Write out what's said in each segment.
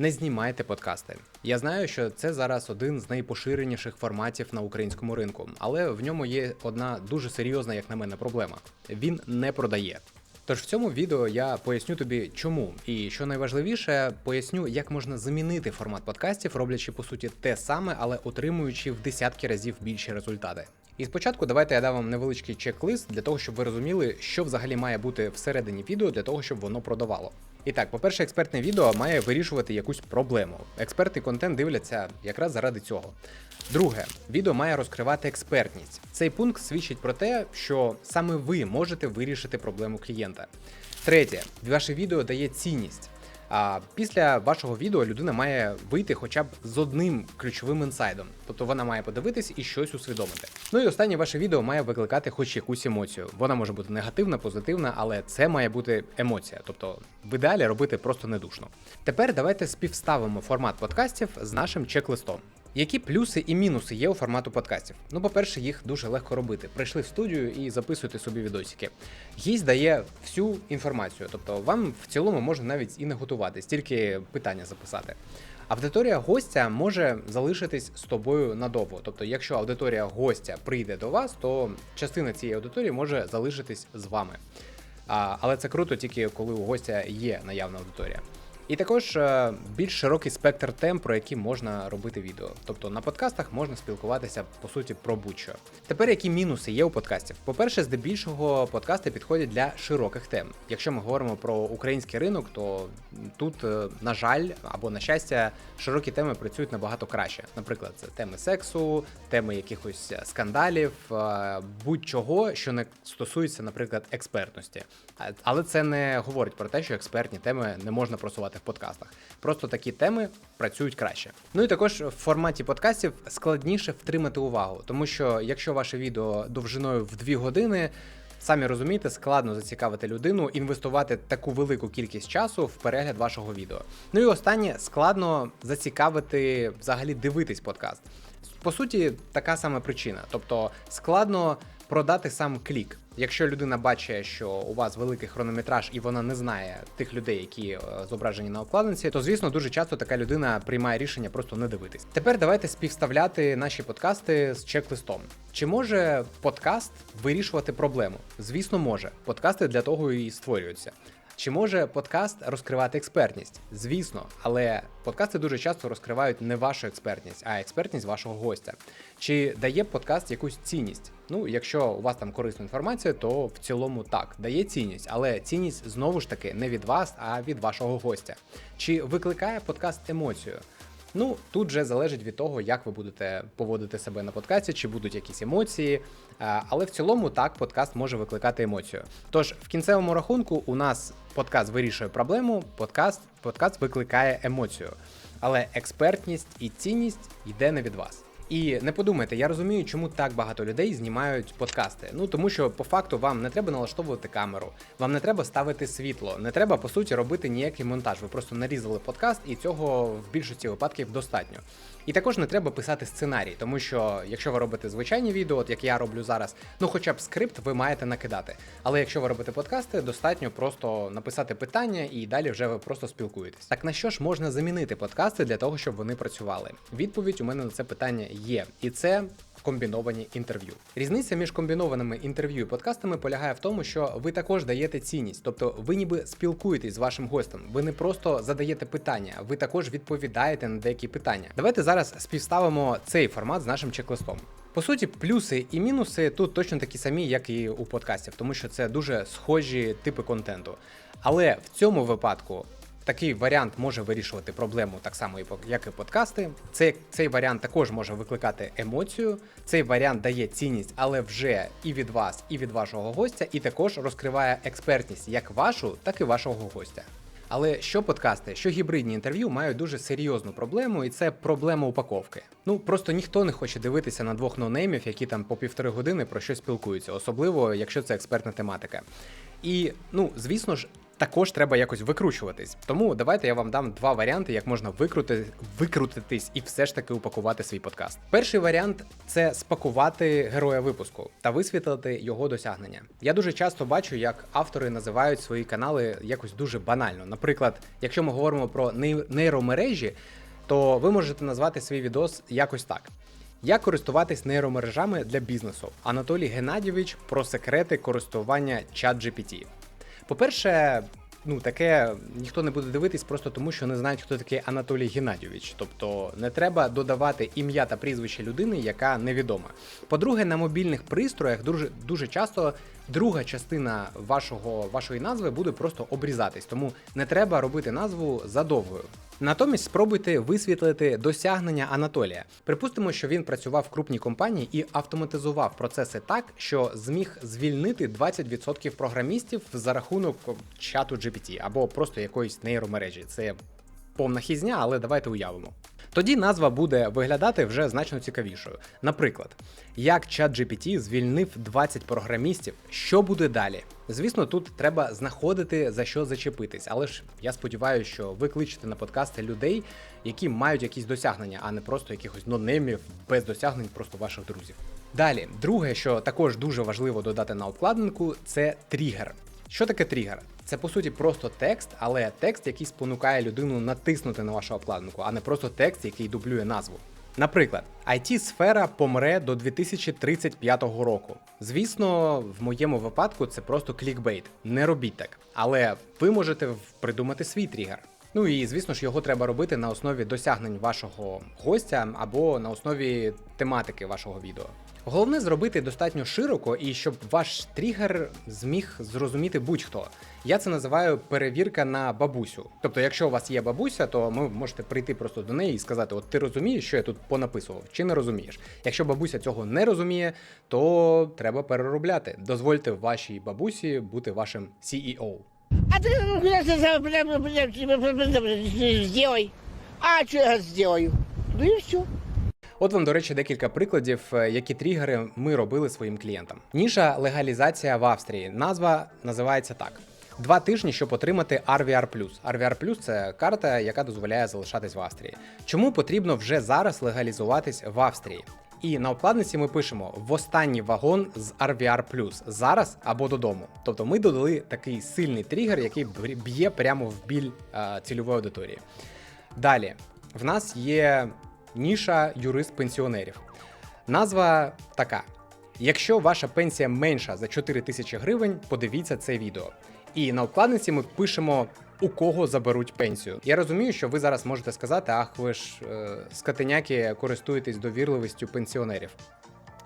Не знімайте подкасти. Я знаю, що це зараз один з найпоширеніших форматів на українському ринку, але в ньому є одна дуже серйозна, як на мене, проблема. Він не продає. Тож в цьому відео я поясню тобі, чому, і що найважливіше, поясню, як можна замінити формат подкастів, роблячи по суті те саме, але отримуючи в десятки разів більші результати. І спочатку давайте я дам вам невеличкий чек-лист для того, щоб ви розуміли, що взагалі має бути всередині відео для того, щоб воно продавало. І так, по-перше, експертне відео має вирішувати якусь проблему. Експерти контент дивляться якраз заради цього. Друге, відео має розкривати експертність. Цей пункт свідчить про те, що саме ви можете вирішити проблему клієнта. Третє, ваше відео дає цінність. А після вашого відео людина має вийти хоча б з одним ключовим інсайдом, тобто вона має подивитись і щось усвідомити. Ну і останнє ваше відео має викликати хоч якусь емоцію. Вона може бути негативна, позитивна, але це має бути емоція. Тобто в ідеалі робити просто недушно. Тепер давайте співставимо формат подкастів з нашим чек-листом. Які плюси і мінуси є у формату подкастів? Ну, по-перше, їх дуже легко робити. Прийшли в студію і записуйте собі відосики. Гість дає всю інформацію, тобто вам в цілому можна навіть і не готуватись, тільки питання записати. Аудиторія гостя може залишитись з тобою надовго. Тобто, якщо аудиторія гостя прийде до вас, то частина цієї аудиторії може залишитись з вами. А, але це круто тільки коли у гостя є наявна аудиторія. І також е, більш широкий спектр тем, про які можна робити відео. Тобто на подкастах можна спілкуватися по суті про будь-що. Тепер які мінуси є у подкастів? По-перше, здебільшого подкасти підходять для широких тем. Якщо ми говоримо про український ринок, то тут, е, на жаль, або на щастя, широкі теми працюють набагато краще. Наприклад, це теми сексу, теми якихось скандалів, е, будь-чого, що не стосується, наприклад, експертності. Але це не говорить про те, що експертні теми не можна просувати в подкастах. Просто такі теми працюють краще. Ну і також в форматі подкастів складніше втримати увагу, тому що якщо ваше відео довжиною в 2 години. Самі розумієте, складно зацікавити людину, інвестувати таку велику кількість часу в перегляд вашого відео. Ну і останнє складно зацікавити взагалі дивитись подкаст. По суті, така сама причина. Тобто складно продати сам клік. Якщо людина бачить, що у вас великий хронометраж і вона не знає тих людей, які е, зображені на обкладинці, то звісно дуже часто така людина приймає рішення просто не дивитись. Тепер давайте співставляти наші подкасти з чек-листом. Чи може подкаст вирішувати проблему? Звісно, може. Подкасти для того і створюються. Чи може подкаст розкривати експертність? Звісно, але подкасти дуже часто розкривають не вашу експертність, а експертність вашого гостя. Чи дає подкаст якусь цінність? Ну, якщо у вас там корисна інформація, то в цілому так, дає цінність, але цінність знову ж таки не від вас, а від вашого гостя. Чи викликає подкаст емоцію? Ну, тут вже залежить від того, як ви будете поводити себе на подкасті, чи будуть якісь емоції. Але в цілому так подкаст може викликати емоцію. Тож в кінцевому рахунку у нас подкаст вирішує проблему, подкаст, подкаст викликає емоцію. Але експертність і цінність йде не від вас. І не подумайте, я розумію, чому так багато людей знімають подкасти. Ну тому що по факту вам не треба налаштовувати камеру, вам не треба ставити світло, не треба по суті робити ніякий монтаж. Ви просто нарізали подкаст, і цього в більшості випадків достатньо. І також не треба писати сценарій, тому що якщо ви робите звичайні відео, от як я роблю зараз, ну хоча б скрипт ви маєте накидати. Але якщо ви робите подкасти, достатньо просто написати питання і далі вже ви просто спілкуєтесь. Так на що ж можна замінити подкасти для того, щоб вони працювали? Відповідь у мене на це питання є, і це. Комбіновані інтерв'ю. Різниця між комбінованими інтерв'ю і подкастами полягає в тому, що ви також даєте цінність, тобто ви ніби спілкуєтесь з вашим гостем. Ви не просто задаєте питання, ви також відповідаєте на деякі питання. Давайте зараз співставимо цей формат з нашим чек-листом. По суті, плюси і мінуси тут точно такі самі, як і у подкастів, тому що це дуже схожі типи контенту. Але в цьому випадку Такий варіант може вирішувати проблему так само, як і подкасти. Цей, цей варіант також може викликати емоцію. Цей варіант дає цінність, але вже і від вас, і від вашого гостя, і також розкриває експертність як вашу, так і вашого гостя. Але що подкасти, що гібридні інтерв'ю мають дуже серйозну проблему, і це проблема упаковки. Ну просто ніхто не хоче дивитися на двох ноунеймів, які там по півтори години про щось спілкуються, особливо якщо це експертна тематика. І ну, звісно ж. Також треба якось викручуватись. Тому давайте я вам дам два варіанти, як можна викрути, викрутитись і все ж таки упакувати свій подкаст. Перший варіант це спакувати героя випуску та висвітлити його досягнення. Я дуже часто бачу, як автори називають свої канали якось дуже банально. Наприклад, якщо ми говоримо про ней- нейромережі, то ви можете назвати свій відос якось так. Як користуватись нейромережами для бізнесу? Анатолій Геннадійович про секрети користування ChatGPT. По-перше, ну таке ніхто не буде дивитись просто тому, що не знають, хто такий Анатолій Геннадійович. Тобто не треба додавати ім'я та прізвище людини, яка невідома. По-друге, на мобільних пристроях дуже дуже часто друга частина вашого вашої назви буде просто обрізатись, тому не треба робити назву задовгою. Натомість спробуйте висвітлити досягнення Анатолія. Припустимо, що він працював в крупній компанії і автоматизував процеси так, що зміг звільнити 20% програмістів за рахунок чату GPT або просто якоїсь нейромережі. Це повна хізня, але давайте уявимо. Тоді назва буде виглядати вже значно цікавішою. Наприклад, як ChatGPT звільнив 20 програмістів, що буде далі? Звісно, тут треба знаходити за що зачепитись, але ж я сподіваюся, що ви кличете на подкасти людей, які мають якісь досягнення, а не просто якихось нонеймів без досягнень, просто ваших друзів. Далі, друге, що також дуже важливо додати на обкладинку, це тригер. Що таке тригер? Це по суті просто текст, але текст, який спонукає людину натиснути на вашу обкладинку, а не просто текст, який дублює назву. Наприклад, it сфера помре до 2035 року. Звісно, в моєму випадку це просто клікбейт. Не робіть так. Але ви можете придумати свій тригер. Ну і звісно ж його треба робити на основі досягнень вашого гостя або на основі тематики вашого відео. Головне зробити достатньо широко і щоб ваш тригер зміг зрозуміти будь-хто. Я це називаю перевірка на бабусю. Тобто, якщо у вас є бабуся, то ви можете прийти просто до неї і сказати: От ти розумієш, що я тут понаписував, чи не розумієш? Якщо бабуся цього не розуміє, то треба переробляти. Дозвольте вашій бабусі бути вашим CEO. А ти зробив. А що я зроблю? Ну і все. От вам, до речі, декілька прикладів, е, які тригери ми робили своїм клієнтам. Ніша легалізація в Австрії. Назва називається так. Два тижні, щоб отримати RVR+. RVR+, це карта, яка дозволяє залишатись в Австрії. Чому потрібно вже зараз легалізуватись в Австрії? І на обкладниці ми пишемо в останній вагон з RVR+, зараз або додому. Тобто ми додали такий сильний тригер, який б'є прямо в біль е, цільової аудиторії. Далі, в нас є ніша юрист пенсіонерів. Назва така: якщо ваша пенсія менша за 4 тисячі гривень, подивіться це відео. І на обкладниці ми пишемо. У кого заберуть пенсію. Я розумію, що ви зараз можете сказати, ах, ви ж е, скотиняки користуєтесь довірливістю пенсіонерів.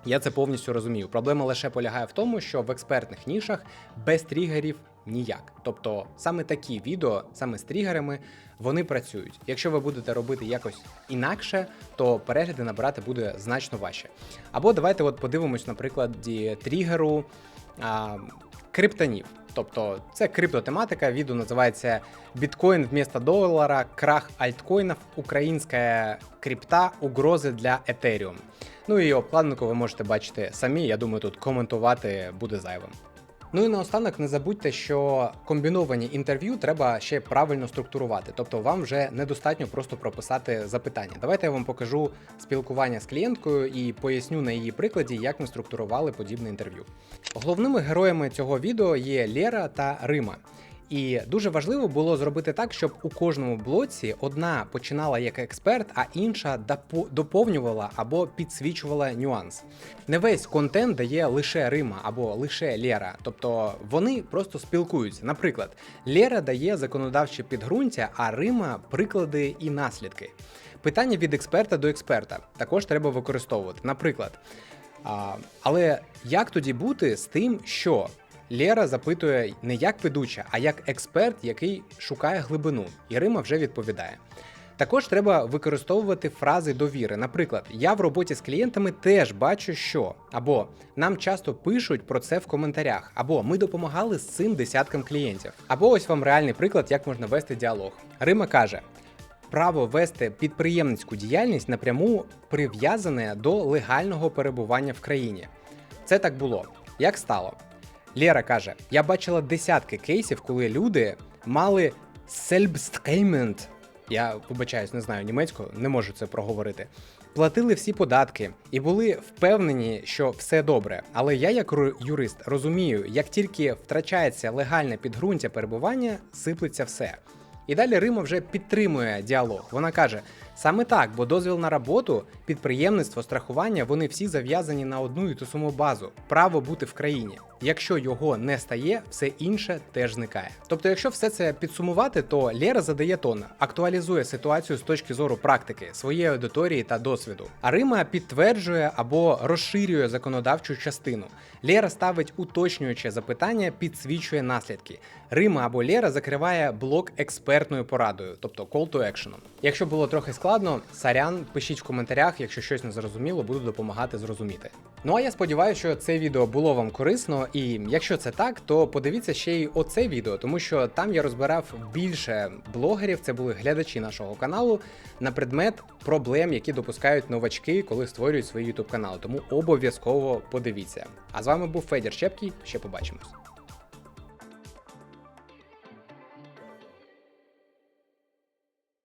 Я це повністю розумію. Проблема лише полягає в тому, що в експертних нішах без тригерів ніяк. Тобто саме такі відео, саме з тригерами, вони працюють. Якщо ви будете робити якось інакше, то перегляди набирати буде значно важче. Або давайте от подивимось, наприклад, тригеру а, криптонів. Тобто це криптотематика, відео називається Біткоін вместо долара, крах альткоїнів, українська крипта, угрози для Ethereum. Ну і обкладинку ви можете бачити самі. Я думаю, тут коментувати буде зайвим. Ну і наостанок не забудьте, що комбіновані інтерв'ю треба ще правильно структурувати, тобто вам вже недостатньо просто прописати запитання. Давайте я вам покажу спілкування з клієнткою і поясню на її прикладі, як ми структурували подібне інтерв'ю. Головними героями цього відео є Лера та Рима. І дуже важливо було зробити так, щоб у кожному блоці одна починала як експерт, а інша доповнювала або підсвічувала нюанс. Не весь контент дає лише Рима або лише Лера, тобто вони просто спілкуються. Наприклад, Лера дає законодавче підґрунтя, а Рима приклади і наслідки. Питання від експерта до експерта також треба використовувати. Наприклад, а, але як тоді бути з тим, що Лера запитує не як ведуча, а як експерт, який шукає глибину, і Рима вже відповідає. Також треба використовувати фрази довіри. Наприклад, я в роботі з клієнтами теж бачу, що або нам часто пишуть про це в коментарях, або ми допомагали з цим десяткам клієнтів. Або ось вам реальний приклад, як можна вести діалог. Рима каже: право вести підприємницьку діяльність напряму прив'язане до легального перебування в країні. Це так було. Як стало? Лєра каже: я бачила десятки кейсів, коли люди мали сельбстеймент. я вибачаюсь, не знаю німецькою, не можу це проговорити. Платили всі податки і були впевнені, що все добре. Але я, як юрист, розумію, як тільки втрачається легальне підґрунтя перебування, сиплеться все. І далі Рима вже підтримує діалог. Вона каже: саме так, бо дозвіл на роботу, підприємництво, страхування вони всі зав'язані на одну і ту саму базу право бути в країні. Якщо його не стає, все інше теж зникає. Тобто, якщо все це підсумувати, то Лєра задає тон, актуалізує ситуацію з точки зору практики, своєї аудиторії та досвіду. А Рима підтверджує або розширює законодавчу частину. Лєра ставить уточнююче запитання, підсвічує наслідки. Рима або Лєра закриває блок експертною порадою, тобто call to action. Якщо було трохи складно, сарян, пишіть в коментарях, якщо щось не зрозуміло, буду допомагати зрозуміти. Ну а я сподіваюся, що це відео було вам корисно, і якщо це так, то подивіться ще й оце відео, тому що там я розбирав більше блогерів, це були глядачі нашого каналу, на предмет проблем, які допускають новачки, коли створюють свої YouTube канали. Тому обов'язково подивіться. А з вами був Федір Щепкий. Ще побачимось.